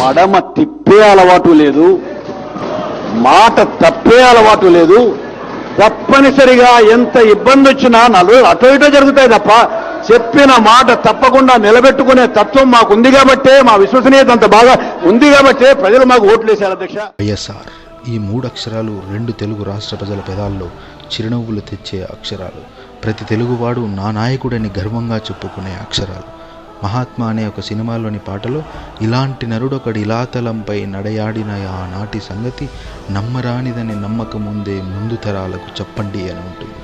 మడమ తిప్పే అలవాటు లేదు మాట తప్పే అలవాటు లేదు తప్పనిసరిగా ఎంత ఇబ్బంది వచ్చినా నలుగురు అటో ఇటో జరుగుతాయి తప్ప చెప్పిన మాట తప్పకుండా నిలబెట్టుకునే తత్వం మాకు ఉంది కాబట్టే మా విశ్వసనీయత అంత బాగా ఉంది కాబట్టే ప్రజలు మాకు ఓట్లు వేశారు అధ్యక్ష. వైఎస్ఆర్ ఈ మూడు అక్షరాలు రెండు తెలుగు రాష్ట్ర ప్రజల పెదాల్లో చిరునవ్వులు తెచ్చే అక్షరాలు. ప్రతి తెలుగువాడు నా నాయకుడని గర్వంగా చెప్పుకునే అక్షరాలు. మహాత్మా అనే ఒక సినిమాలోని పాటలో ఇలాంటి నరుడొకడు ఇలాతలంపై నడయాడిన ఆ నాటి సంగతి నమ్మరానిదని నమ్మకం ఉందే ముందు తరాలకు చెప్పండి అని ఉంటుంది.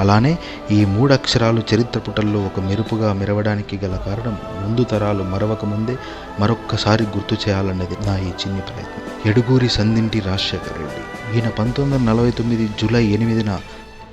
అలానే ఈ మూడక్షరాలు చరిత్ర పుటల్లో ఒక మెరుపుగా మెరవడానికి గల కారణం ముందు తరాలు మరవక ముందే మరొక్కసారి గుర్తు చేయాలన్నది నా ఈ చిన్ని ప్రయత్నం. ఎడుగూరి సందింటి రాజశేఖర రెడ్డి. ఈయన పంతొమ్మిది వందల నలభై తొమ్మిది జూలై ఎనిమిదిన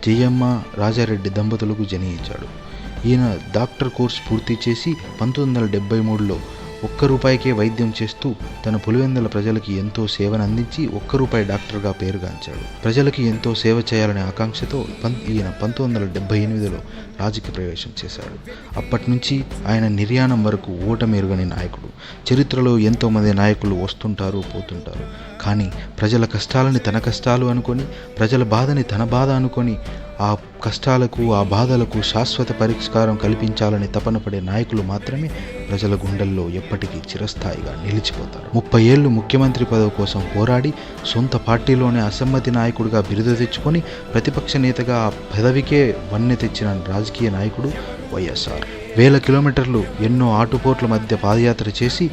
జయమ్మ రాజారెడ్డి దంపతులకు జనించాడు. ఈయన డాక్టర్ కోర్స్ పూర్తి చేసి పంతొమ్మిది వందల డెబ్బై మూడులో ఒక్క రూపాయికే వైద్యం చేస్తూ తన పులివెందుల ప్రజలకి ఎంతో సేవను అందించి ఒక్క రూపాయి డాక్టర్గా పేరుగాంచాడు. ప్రజలకి ఎంతో సేవ చేయాలనే ఆకాంక్షతో పం ఈయన పంతొమ్మిది వందల డెబ్బై ఎనిమిదిలో రాజకీయ ప్రవేశం చేశాడు. అప్పటి నుంచి ఆయన నిర్యాణం వరకు ఓటమేరుగని నాయకుడు. చరిత్రలో ఎంతోమంది నాయకులు వస్తుంటారు పోతుంటారు. కానీ ప్రజల కష్టాలని తన కష్టాలు అనుకొని ప్రజల బాధని తన బాధ అనుకొని ఆ కష్టాలకు ఆ బాధలకు శాశ్వత పరిష్కారం కల్పించాలని తపన పడే నాయకులు మాత్రమే ప్రజల గుండెల్లో ఎప్పటికీ చిరస్థాయిగా నిలిచిపోతారు. ముప్పై ఏళ్ళు ముఖ్యమంత్రి పదవి కోసం పోరాడి సొంత పార్టీలోనే అసమ్మతి నాయకుడిగా బిరుదు తెచ్చుకొని ప్రతిపక్ష నేతగా ఆ పదవికే వన్నె తెచ్చిన రాజకీయ నాయకుడు వైఎస్ఆర్. వేల కిలోమీటర్లు ఎన్నో ఆటుపోట్ల మధ్య పాదయాత్ర చేసి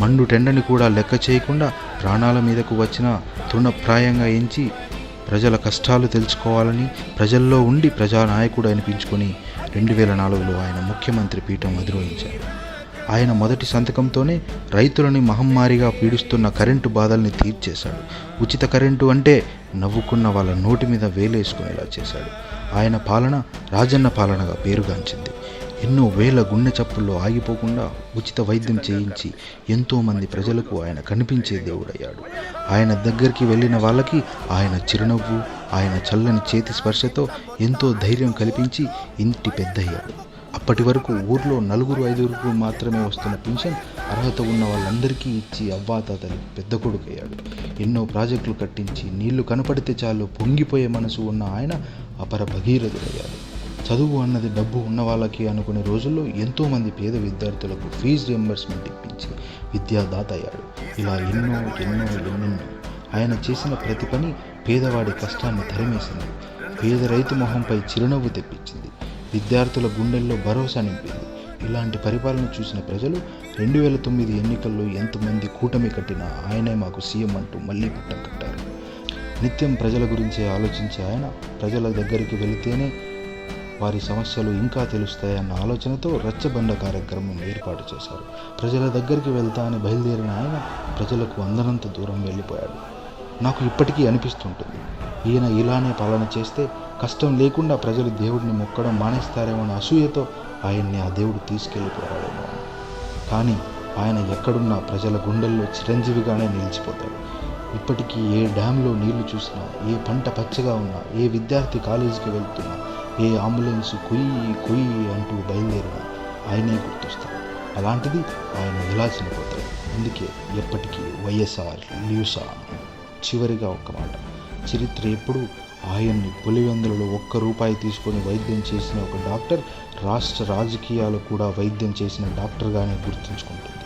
మండు టెండని కూడా లెక్క చేయకుండా ప్రాణాల మీదకు వచ్చిన తృణప్రాయంగా ఎంచి ప్రజల కష్టాలు తెలుసుకోవాలని ప్రజల్లో ఉండి ప్రజానాయకుడు అనిపించుకొని రెండు వేల నాలుగులో ఆయన ముఖ్యమంత్రి పీఠం అధిరోహించారు. ఆయన మొదటి సంతకంతోనే రైతులని మహమ్మారిగా పీడిస్తున్న కరెంటు బాధల్ని తీర్చేశాడు. ఉచిత కరెంటు అంటే నవ్వుకున్న వాళ్ళ నోటి మీద వేలేసుకునేలా చేశాడు. ఆయన పాలన రాజన్న పాలనగా పేరుగాంచింది. ఎన్నో వేల గుండె చప్పుల్లో ఆగిపోకుండా ఉచిత వైద్యం చేయించి ఎంతోమంది ప్రజలకు ఆయన కనిపించే దేవుడయ్యాడు. ఆయన దగ్గరికి వెళ్ళిన వాళ్ళకి ఆయన చిరునవ్వు ఆయన చల్లని చేతి స్పర్శతో ఎంతో ధైర్యం కల్పించి ఇంటి పెద్దయ్యాడు. అప్పటి వరకు ఊర్లో నలుగురు ఐదుగురు మాత్రమే వస్తున్న పింఛన్ అర్హత ఉన్న వాళ్ళందరికీ ఇచ్చి అవ్వాతాతలు పెద్ద కొడుకయ్యాడు. ఎన్నో ప్రాజెక్టులు కట్టించి నీళ్ళు కనపడితే చాలు పొంగిపోయే మనసు ఉన్న ఆయన అపర భగీరథుడయ్యాడు. చదువు అన్నది డబ్బు ఉన్న వాళ్ళకి అనుకునే రోజుల్లో ఎంతోమంది పేద విద్యార్థులకు ఫీజు రియంబర్స్మెంట్ ఇప్పించి విద్యాదాత అయ్యాడు. ఇలా ఎన్నో ఎన్నో ఎన్నెన్నో. ఆయన చేసిన ప్రతి పని పేదవాడి కష్టాన్ని తరిమేసింది. పేద రైతు మొహంపై చిరునవ్వు తెప్పించింది. విద్యార్థుల గుండెల్లో భరోసా నింపింది. ఇలాంటి పరిపాలన చూసిన ప్రజలు రెండు వేల తొమ్మిది ఎన్నికల్లో ఎంతమంది కూటమి కట్టినా ఆయనే మాకు సీఎం అంటూ మళ్ళీ పుట్టం కట్టారు. నిత్యం ప్రజల గురించే ఆలోచించే ఆయన ప్రజల దగ్గరికి వెళితేనే వారి సమస్యలు ఇంకా తెలుస్తాయన్న ఆలోచనతో రచ్చబండ కార్యక్రమం ఏర్పాటు చేశారు. ప్రజల దగ్గరికి వెళ్తా అని బయలుదేరిన ఆయన ప్రజలకు అందనంత దూరం వెళ్ళిపోయాడు. నాకు ఇప్పటికీ అనిపిస్తుంటుంది. ఈయన ఇలానే పాలన చేస్తే కష్టం లేకుండా ప్రజలు దేవుడిని మొక్కడం మానేస్తారేమో అనే అసూయతో ఆయన్ని ఆ దేవుడు తీసుకెళ్ళిపోయాడేమో. కానీ ఆయన ఎక్కడున్నా ప్రజల గుండెల్లో చిరంజీవిగానే నిలిచిపోతాడు. ఇప్పటికీ ఏ డ్యాంలో నీళ్ళు చూసినా ఏ పంట పచ్చగా ఉన్నా ఏ విద్యార్థి కాలేజీకి వెళ్తున్నా ఏ అంబులెన్స్ కుయ్ కుయ్ అంటూ బయలుదేరినా ఆయనే గుర్తొస్తాడు. అలాంటిది ఆయన ఎలా చనిపోతాడు అందుకే ఎప్పటికీ వైఎస్ఆర్ న్యూసా చివరిగా ఒక్క మాట. చరిత్ర ఎప్పుడు ఆయన్ని పులివెందులలో ఒక్క రూపాయి తీసుకొని వైద్యం చేసిన ఒక డాక్టర్ రాష్ట్ర రాజకీయాలు కూడా వైద్యం చేసిన డాక్టర్గానే గుర్తుంచుకుంటుంది.